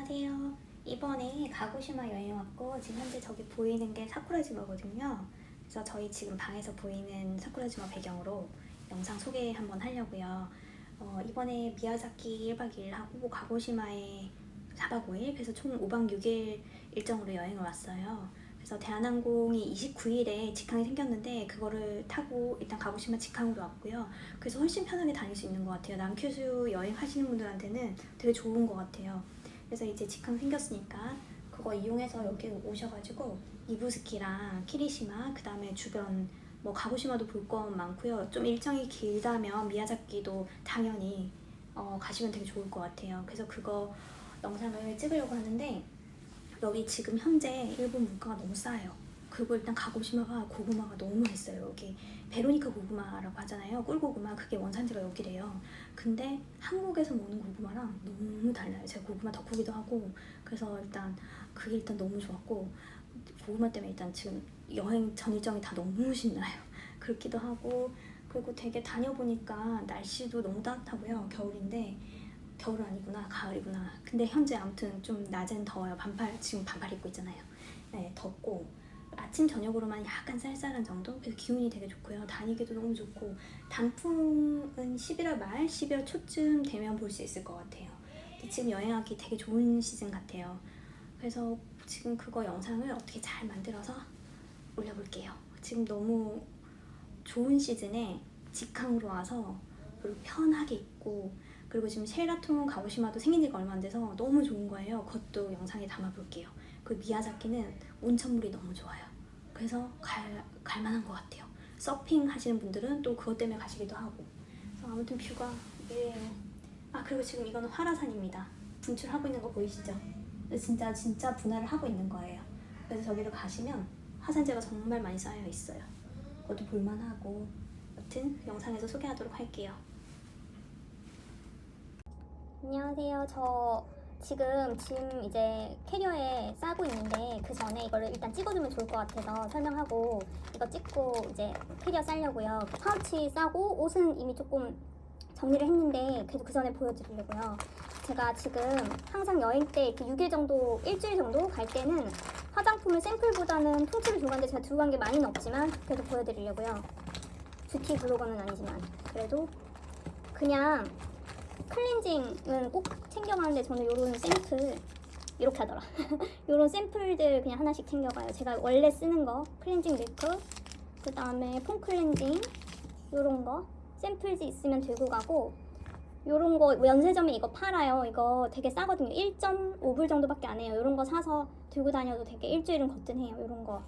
안녕하세요. 이번에 가고시마 여행 왔고 지금 현재 저기 보이는 게 사쿠라지마거든요. 그래서 저희 지금 방에서 보이는 사쿠라지마 배경으로 영상 소개 한번 하려고요. 어, 이번에 미야자키 1박 2일 하고 가고시마에 4박 5일 그래서 총 5박 6일 일정으로 여행을 왔어요. 그래서 대한항공이 29일에 직항이 생겼는데 그거를 타고 일단 가고시마 직항으로 왔고요. 그래서 훨씬 편하게 다닐 수 있는 것 같아요. 남큐수 여행 하시는 분들한테는 되게 좋은 것 같아요. 그래서 이제 직항 생겼으니까 그거 이용해서 여기 오셔가지고 이부스키랑 키리시마 그 다음에 주변 뭐 가고시마도 볼 건 많고요. 좀 일정이 길다면 미야자키도 당연히 어, 가시면 되게 좋을 것 같아요. 그래서 그거 영상을 찍으려고 하는데 여기 지금 현재 일본 물가가 너무 싸요. 그리고 일단 가고시마가 고구마가 너무 맛있어요. 여기 베로니카 고구마라고 하잖아요. 꿀고구마 그게 원산지가 여기래요. 근데 한국에서 먹는 고구마랑 너무 달라요. 제가 고구마 덕후기도 하고 그래서 일단 그게 일단 너무 좋았고 고구마 때문에 일단 지금 여행 전 일정이 다 너무 신나요. 그렇기도 하고 그리고 되게 다녀보니까 날씨도 너무 따뜻하고요. 겨울인데 겨울 아니구나 가을이구나. 근데 현재 아무튼 좀 낮엔 더워요. 반팔 지금 반팔 입고 있잖아요. 네 덥고 아침 저녁으로만 약간 쌀쌀한 정도. 그래서 기운이 되게 좋고요. 다니기도 너무 좋고 단풍은 11월 말, 12월 초쯤 되면 볼 수 있을 것 같아요. 지금 여행하기 되게 좋은 시즌 같아요. 그래서 지금 그거 영상을 어떻게 잘 만들어서 올려볼게요. 지금 너무 좋은 시즌에 직항으로 와서 그리고 편하게 있고 그리고 지금 쉐라톤 가오시마도 생긴 지가 얼마 안 돼서 너무 좋은 거예요. 그것도 영상에 담아볼게요. 그 미야자키는 온천물이 너무 좋아요. 그래서 갈, 갈만한 것 같아요. 서핑 하시는 분들은 또 그것 때문에 가시기도 하고. 그래서 아무튼 뷰가 이래요. 아 그리고 지금 이거는 화라산입니다. 분출하고 있는 거 보이시죠? 진짜 진짜 분할을 하고 있는 거예요. 그래서 저기를 가시면 화산재가 정말 많이 쌓여 있어요. 그것도 볼만하고. 여튼 영상에서 소개하도록 할게요. 안녕하세요. 저 지금 짐 이제 캐리어에 싸고 있는데 그 전에 이거를 일단 찍어두면 좋을 것 같아서 설명하고 이거 찍고 이제 캐리어 싸려고요. 파우치 싸고 옷은 이미 조금 정리를 했는데 그래도 그 전에 보여드리려고요. 제가 지금 항상 여행 때 이렇게 6일 정도, 일주일 정도 갈 때는 화장품을 샘플보다는 통째로 가는데 제가 들고 간게 많이는 없지만 그래도 보여드리려고요. 뷰티 블로거는 아니지만 그래도 그냥 클렌징은 꼭 챙겨가는데 저는 요런 샘플 이렇게 하더라. 요런 샘플들 그냥 하나씩 챙겨가요. 제가 원래 쓰는 거 클렌징 밀크, 그 다음에 폼 클렌징 요런 거 샘플지 있으면 들고 가고 요런 거 면세점에 이거 팔아요. 이거 되게 싸거든요. 1.5불 정도밖에 안 해요. 요런 거 사서 들고 다녀도 되게 일주일은 거뜬해요. 요런 거.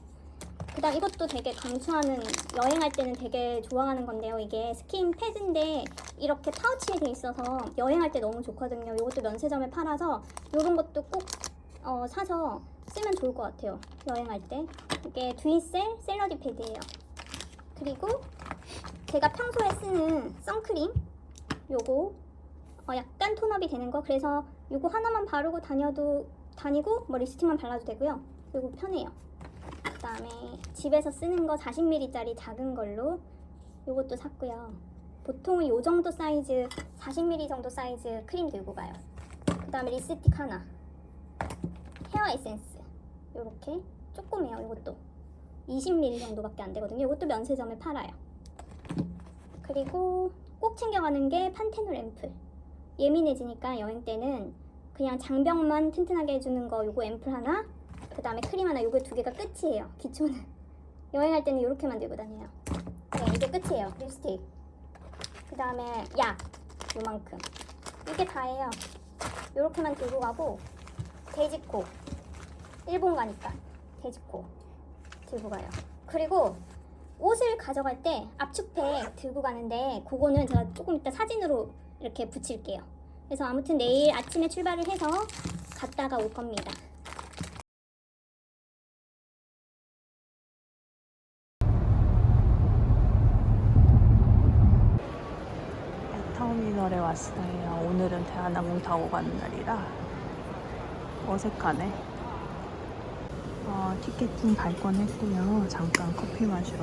그다음 이것도 되게 강추하는 여행할 때는 되게 좋아하는 건데요. 이게 스킨 패드인데 이렇게 파우치에 돼 있어서 여행할 때 너무 좋거든요. 이것도 면세점에 팔아서 이런 것도 꼭 어, 사서 쓰면 좋을 것 같아요. 여행할 때 이게 드윈셀 샐러디 패드예요. 그리고 제가 평소에 쓰는 선크림 요거 어, 약간 톤업이 되는 거 그래서 요거 하나만 바르고 다녀도 다니고 뭐 립스틱만 발라도 되고요. 그리고 편해요. 그다음에 집에서 쓰는 거 40ml짜리 작은 걸로 요것도 샀고요. 보통은 요 정도 사이즈 40ml 정도 사이즈 크림 들고 가요. 그 다음에 립스틱 하나. 헤어 에센스. 요렇게 조그매요. 요것도 20ml 정도밖에 안 되거든요. 요것도 면세점에 팔아요. 그리고 꼭 챙겨가는 게 판테놀 앰플. 예민해지니까 여행 때는 그냥 장벽만 튼튼하게 해주는 거 요거 앰플 하나 그 다음에 크림 하나 요거 두 개가 끝이에요 기초는. 여행할 때는 이렇게 만 들고 다녀요. 네 이게 끝이에요 립스틱. 그 다음에 약 요만큼. 이게 다예요. 요렇게만 들고 가고 데지코. 일본 가니까 데지코 들고 가요. 그리고 옷을 가져갈 때 압축팩 들고 가는데 그거는 제가 조금 이따 사진으로 이렇게 붙일게요. 그래서 아무튼 내일 아침에 출발을 해서 갔다가 올 겁니다 터미널에 왔어요. 오늘은 대한항공 타고 가는 날이라 어색하네. 어, 티켓팅 발권했고요. 잠깐 커피 마시러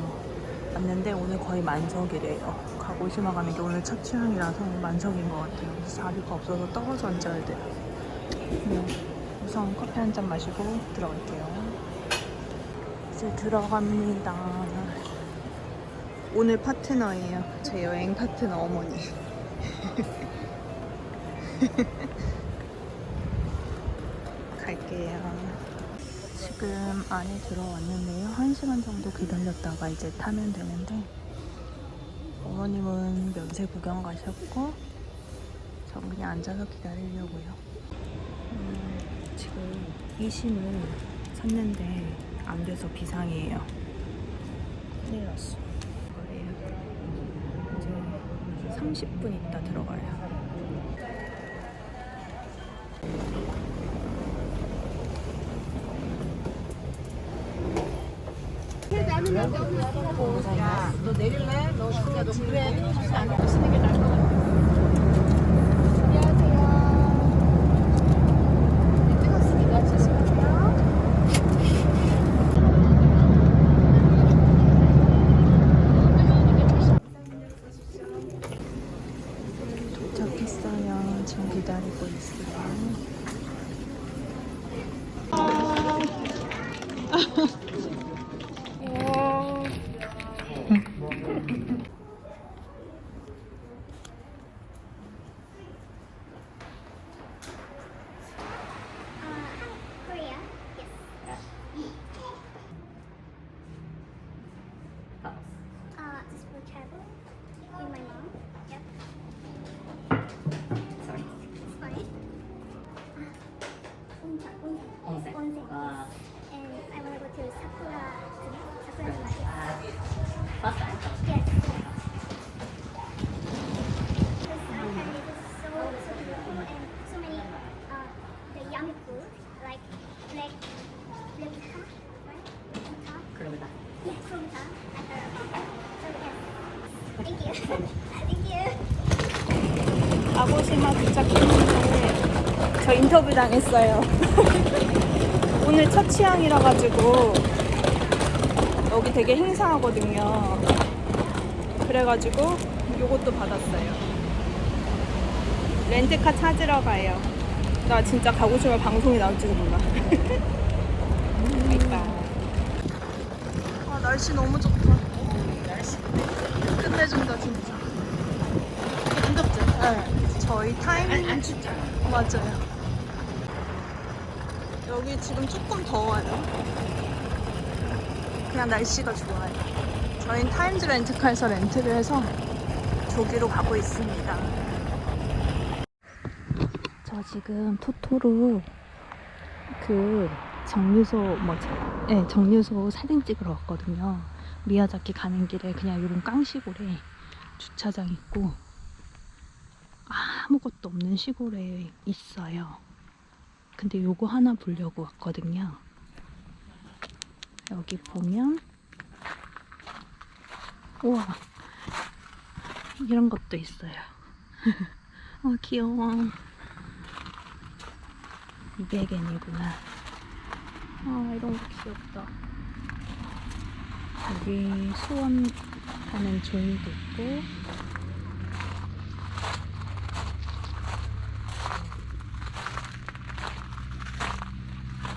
왔는데 오늘 거의 만석이래요. 가고시마 가는 게 오늘 첫 취향이라서 만석인 것 같아요. 그래서 자리가 없어서 떨어져 앉아야 돼요. 음, 우선 커피 한 잔 마시고 들어갈게요. 이제 들어갑니다. 오늘 파트너예요. 제 여행 파트너 어머니. 갈게요. 지금 안에 들어왔는데요. 한 시간 정도 기다렸다가 이제 타면 되는데 어머님은 면세 구경 가셨고 전 그냥 앉아서 기다리려고요. 음, 지금 이심을 샀는데 안 돼서 비상이에요. 큰일 났어. 이제 30분 있다 들어가요. 도착했어요. With my mom. Yep. 당했어요. 오늘 첫 취향이라 가지고 여기 되게 행사하거든요. 그래가지고 요것도 받았어요. 렌트카 찾으러 가요. 나 진짜 가고 싶으면 방송에 나올지도 몰라. 있다. 아 날씨 너무 좋다. 날씨 끝내준다 진짜. 안 덥죠? 네. 저희 타이밍 안, 춥죠? 맞아요. 여기 지금 조금 더워요. 그냥 날씨가 좋아요. 저희는 타임즈 렌트카에서 렌트를 해서 저기로 가고 있습니다. 저 지금 토토로 그 정류소 뭐지? 네, 정류소 사진 찍으러 왔거든요. 미야자키 가는 길에 그냥 이런 깡시골에 주차장 있고 아무것도 없는 시골에 있어요. 근데 요거 하나 보려고 왔거든요. 여기 보면 우와 이런 것도 있어요. 아 귀여워. 200엔이구나. 아 이런 거 귀엽다. 여기 수원 하는 종이도 있고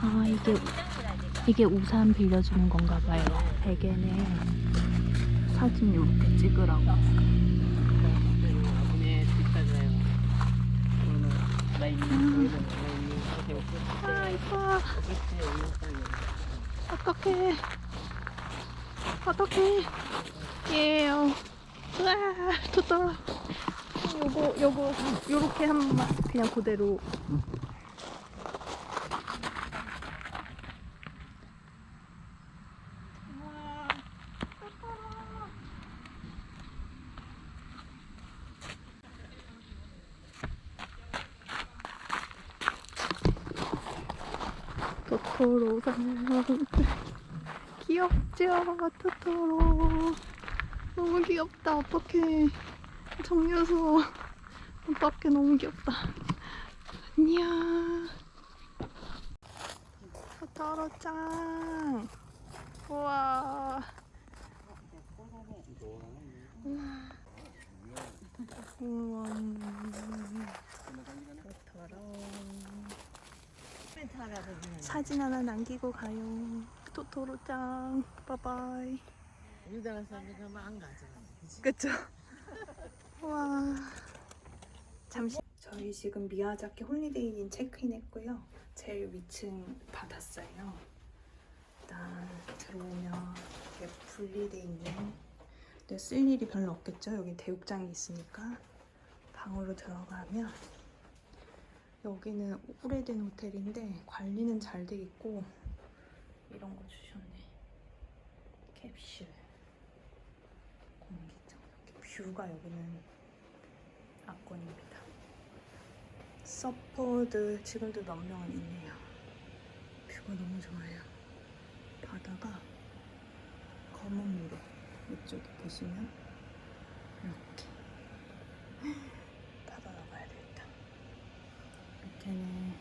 아 이게 이게 우산 빌려주는 건가 봐요. 베개네 사진 이렇게 찍으라고. 아버네 뒷사자요. 아 이뻐. 어떡해. 어떡해. 예요. 우와 좋다. 요거 요거 요렇게 한 번만 그냥 그대로 상 귀엽죠 토토로. 너무 귀엽다 어떡해. 정류소 어떡해 너무 귀엽다. 안녕. 토토로 짱. 우와. 우와. 토토로 멘트 하라고 그러는 사진 하나 남기고 가요. 토토로짱. 바이바이. 우리나라 사람들 가면 안 가잖아. 그쵸? 와. 잠시. 저희 지금 미야자키 홀리데이인 체크인 했고요. 제일 위층 받았어요. 일단 들어오면 이렇게 분리돼 있는. 근데 쓸 일이 별로 없겠죠? 여기 대육장이 있으니까 방으로 들어가면 여기는 오래된 호텔인데 관리는 잘 돼 있고 이런 거 주셨네. 캡슐. 공기장 뷰가 여기는 압권입니다. 서퍼드 지금도 몇 명은 있네요. 뷰가 너무 좋아요. 바다가 검은 물에 이쪽에 보시면 이렇게 바다 나가야 되겠다. 이렇게는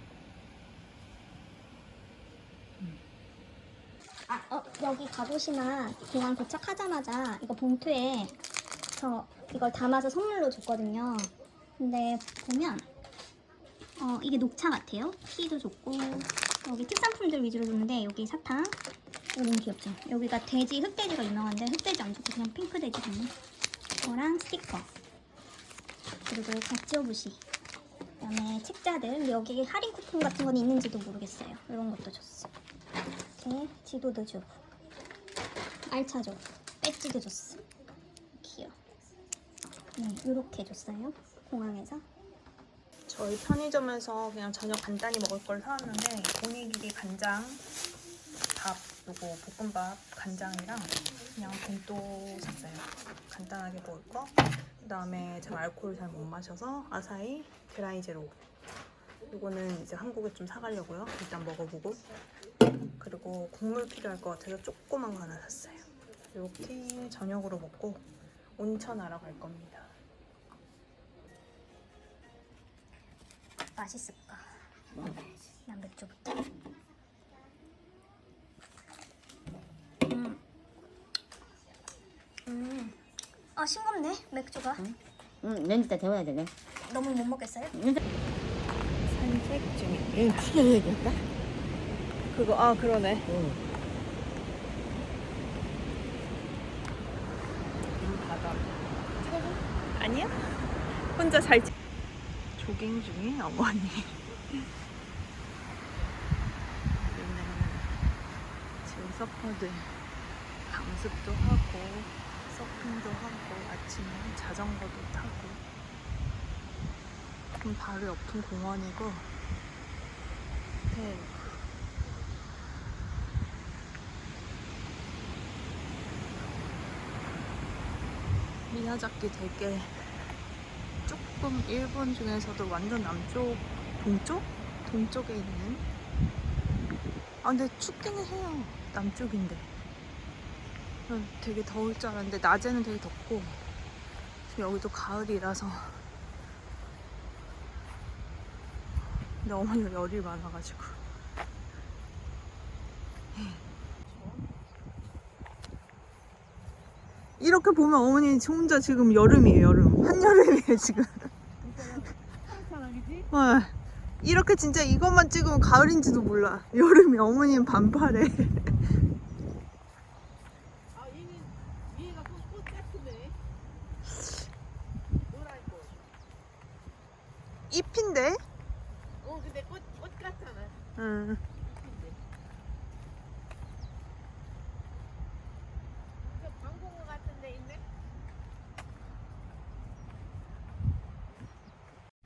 아, 어, 여기 가보시나 공항 도착하자마자 이거 봉투에 저 이걸 담아서 선물로 줬거든요. 근데 보면 어, 이게 녹차 같아요. 티도 좋고 여기 특산품들 위주로 줬는데 여기 사탕 이거 너무 귀엽죠? 여기가 돼지 흑돼지가 유명한데 흑돼지 안 좋고 그냥 핑크 돼지 줬네. 이거랑 스티커 그리고 가치오부시 그다음에 책자들 여기 할인 쿠폰 같은 건 있는지도 모르겠어요. 이런 것도 줬어. 이렇게 지도도 주고 알차죠 배지도 줬어 귀여워 네 이렇게 줬어요 공항에서 저희 편의점에서 그냥 저녁 간단히 먹을 걸 사왔는데 오니기리 간장 밥 요거 볶음밥 간장이랑 그냥 벤또 샀어요. 간단하게 먹을 거. 그다음에 제가 알코올 잘 못 마셔서 아사히 드라이 제로. 요거는 이제 한국에 좀 사가려고요. 일단 먹어보고. 그리고 국물 필요할 것 같아서 조그만 거 하나 샀어요. 이렇게 저녁으로 먹고 온천하러 갈 겁니다. 맛있을까 난 맥주부터 음. 음. 아 싱겁네 맥주가 응, 렌즈 다 데워야 되네. 너무 못 먹겠어요? 산책 중에. 얘 튀겨야 된다. 그거 아 그러네. 응. 바다. 아니야? 혼자 잘 찍- 조깅 중인 어머니. 우리는 지금 서퍼들 강습도 하고 서핑도 하고 아침에 자전거도 타고 그럼 바로 옆은 공원이고 네. 미야자키 되게 조금 일본 중에서도 완전 남쪽, 동쪽? 동쪽에 있는. 아, 근데 춥기는 해요. 남쪽인데. 어, 되게 더울 줄 알았는데, 낮에는 되게 덥고. 지금 여기도 가을이라서. 근데 어머니가 열이 많아가지고. 이렇게 보면 어머니 혼자 지금 여름이에요, 여름. 한여름이에요, 지금. 어, 이렇게 진짜 이것만 찍으면 가을인지도 몰라. 여름이 어머니는 반팔에. 아, 얘는 얘가 꽃, 꽃 같은데. 노란 꽃. 잎인데? 어, 근데 꽃, 꽃 같잖아. 응. 잎인데. 저 방공호 같은 데 있네?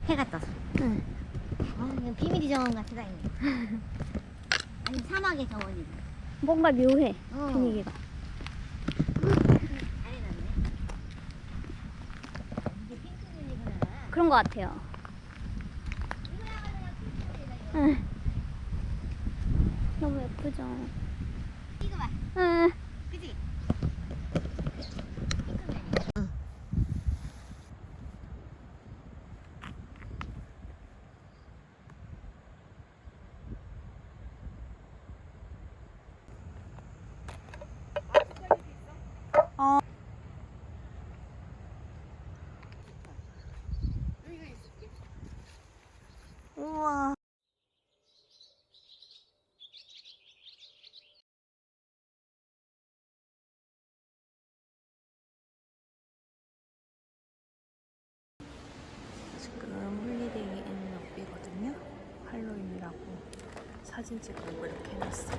해가 떴어. 응. 아, 이거 비밀이 정원 같다, 이거. 아니, 사막의 정원이다. 뭔가 묘해 어. 분위기가 잘 해놨네. 이게 핑크색이구나. 그런 것 같아요 응. 너무 예쁘죠 이거 봐. 응. 사진 찍으려고 이렇게 해놨어요.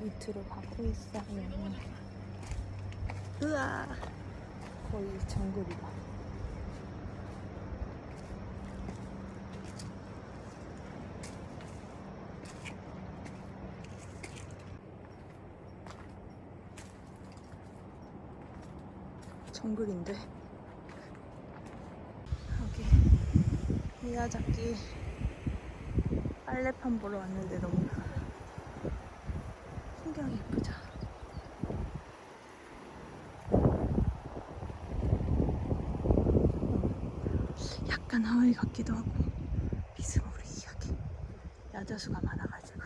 밑으로 가고 있어요. 으아! 거의 정글이다. 정글인데. 여기 미야자키 빨래판 보러 왔는데 너무 풍경이 예쁘죠? 약간 하와이 같기도 하고 비스무리하게 야자수가 많아가지고.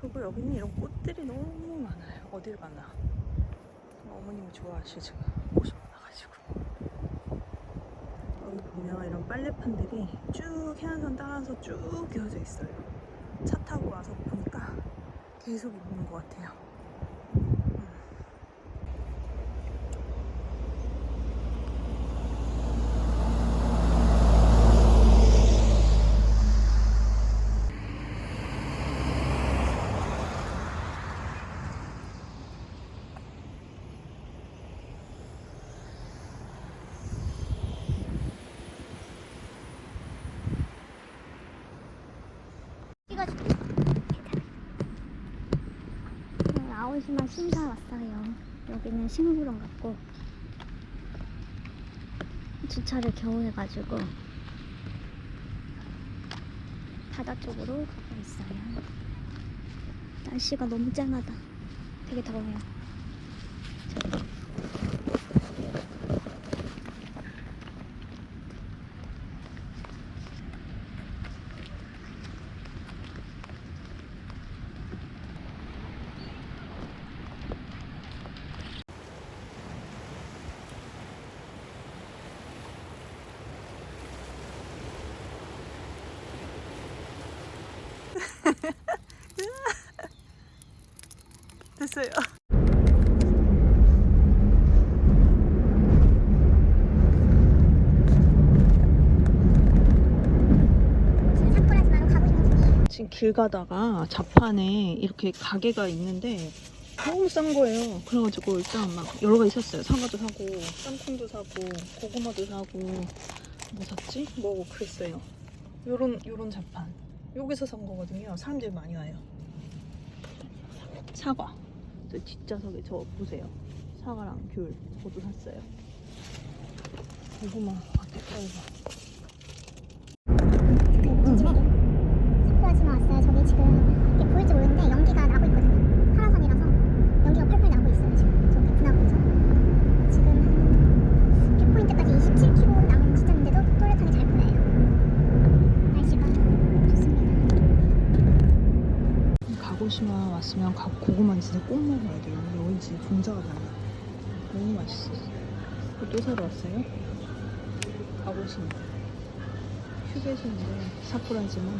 그리고 여기는 이런 꽃들이 너무 많아요. 어딜 가나. 어머님이 좋아하시죠 옷이 많아가지고 여기 보면 이런 빨래판들이 쭉 해안선 따라서 쭉 이어져 있어요. 차 타고 와서 보니까 계속 있는 것 같아요 음. 찍어줄게. 네, 아오시마 심사 왔어요. 여기는 식물원 같고 주차를 겨우 해가지고 바다 쪽으로 가고 있어요. 날씨가 너무 쨍하다. 되게 더워요. 됐어요 지금 길 가다가 좌판에 이렇게 가게가 있는데 너무 싼 거예요. 그래가지고 일단 막 여러 가지 샀어요. 사과도 사고, 땅콩도 사고, 고구마도 사고, 뭐 샀지? 뭐 그랬어요. 요런 요런 좌판. 여기서 산 거거든요. 사람들이 많이 와요. 사과. 저 뒷좌석에 저 보세요. 사과랑 귤. 저도 샀어요. 고구마. 아, 대박이다. 그 집에 사쿠라지마 왔어요. 저기 지금 이게 보일지 모르는데 연기가 나고 있거든요. 파라산이라서 연기가 펄펄 나고 있어요. 지금 저기 분화구에서 지금 한 뷰포인트까지 27km 남은 시점인데도 또렷하게 잘 보여요. 날씨가 좋습니다. 가고시마 왔으면 가, 고구마 진짜 꼭 먹어야 돼요. 여기 진짜 분자가 달라. 너무 맛있어. 이거 또 사러 왔어요? 가고시마. 휴게소인데 사쿠라지마.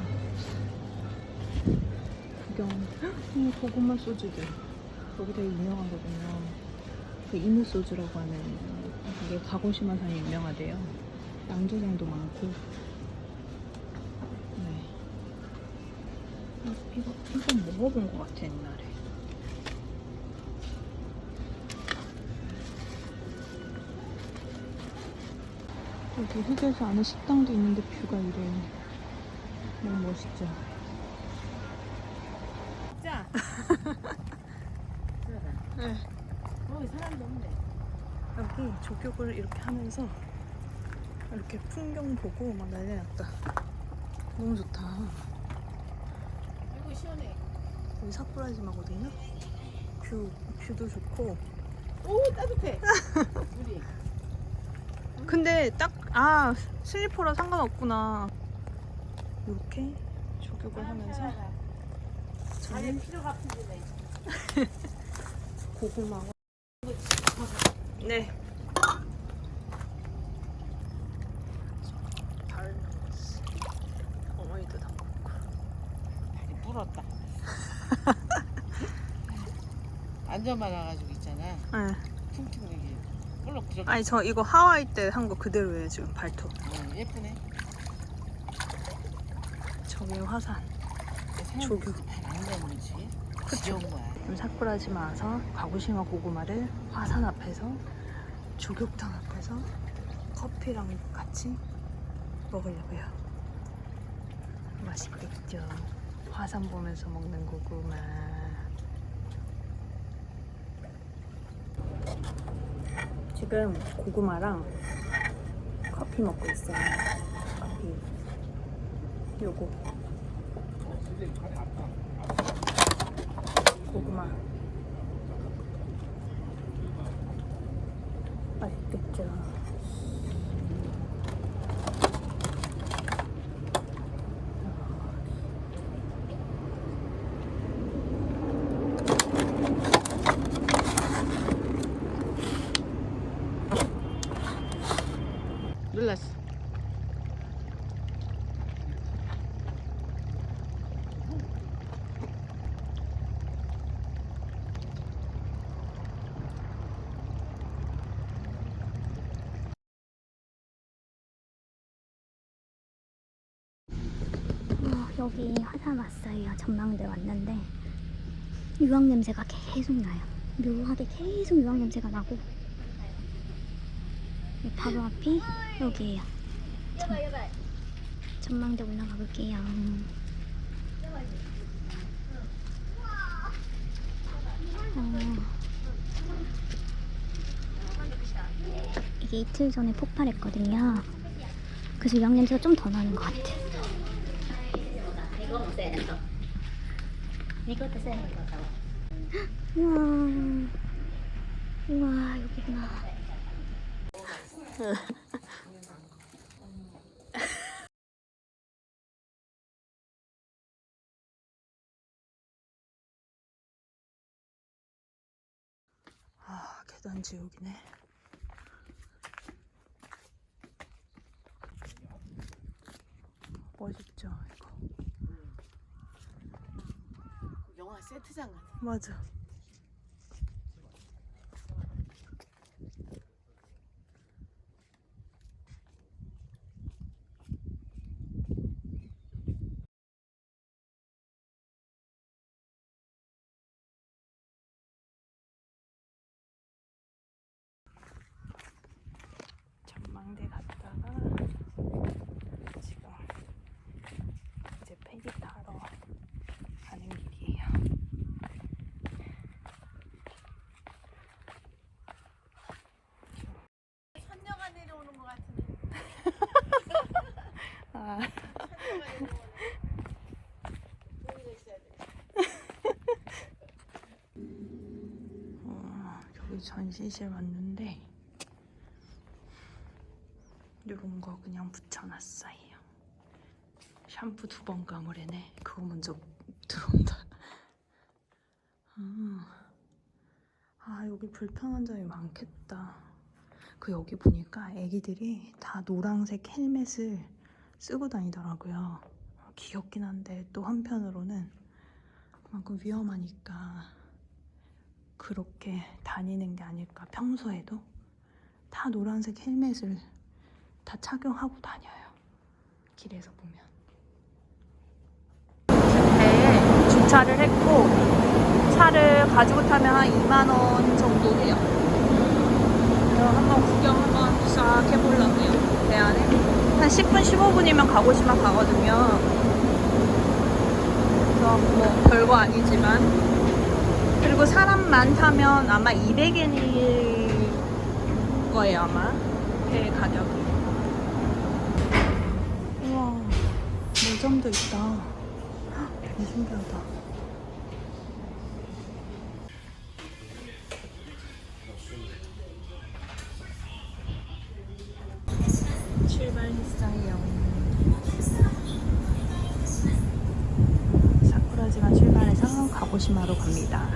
구경. 헉, 이 고구마 소주들. 여기 되게 유명하거든요. 그 이무 소주라고 하는 이게 가고시마산이 유명하대요. 양조장도 많고. 네. 이거 한번 먹어본 것 같아 옛날에 여기 휴게소 안에 식당도 있는데 뷰가 이래요 너무 멋있죠 자. 네. 거기 사람도 없네. 여기 조격을 이렇게 하면서 이렇게 풍경 보고 막 난리 났다 너무 좋다 아이고 시원해. 여기 사쿠라지마거든요 뷰, 뷰도 좋고 오 따뜻해. 우리. 근데 딱 아 슬리퍼라 상관없구나 이렇게 조격을 하면서 저는. 고구마와 네 어머니도 다 먹고 다리 불었다. 완전 많아가지고 있잖아. 네. 아니 저 이거 하와이 때 한 거 그대로예요 지금 발톱. 어, 예쁘네. 저기 화산. 조교. 조교. 안 잡는지. 그쵸. 그럼 사쿠라지마 와서 가고시마 고구마를 화산 앞에서 조격탕 앞에서 커피랑 같이 먹으려고요. 맛있겠죠. 화산 보면서 먹는 고구마. 지금 고구마랑 커피 먹고 있어요. 커피. 요거. 고구마. 맛있겠죠. 놀랐어. 어, 여기 화산 왔어요. 전망대 왔는데 유황 냄새가 계속 나요. 묘하게 계속 유황 냄새가 나고 이 바로 앞이 여기에요. 전, 전망대 올라가 볼게요. 어, 이게 이틀 전에 폭발했거든요. 그래서 유황 냄새가 좀 더 나는 것 같아. 우와. 우와, 여기구나. 아, 계단 지옥이네. 멋있죠, 이거. 영화 세트장 같아. 맞아. 전망대 갔다가 지금 이제 페리 타러 가는 길이에요. 선녀가 내려오는 것 같은데. 아, 선녀가 내려오네. 여기가 있어야 돼. 어, 여기 전시실 왔는데 이런 거 그냥 붙여놨어요. 샴푸 두 번 감으래네. 그거 먼저 들어온다. 아, 아 여기 불편한 점이 많겠다. 그 여기 보니까 애기들이 다 노란색 헬멧을 쓰고 다니더라고요. 귀엽긴 한데 또 한편으로는 그만큼 위험하니까 그렇게 다니는 게 아닐까. 평소에도 다 노란색 헬멧을 다 착용하고 다녀요. 길에서 보면. 배에 주차를 했고 차를 가지고 타면 한 2만 원 정도 돼요. 한번 구경 한번 싹 해보려고요. 배 안에. 한 10분 15분이면 가고시마 가거든요. 그래서 뭐 별거 아니지만 그리고 사람 많다면 아마 200엔일 거예요 아마. 배 가격이. 우와 매점도 있다. 헉, 되게 신기하다. 출발했어요 가고시마로 갑니다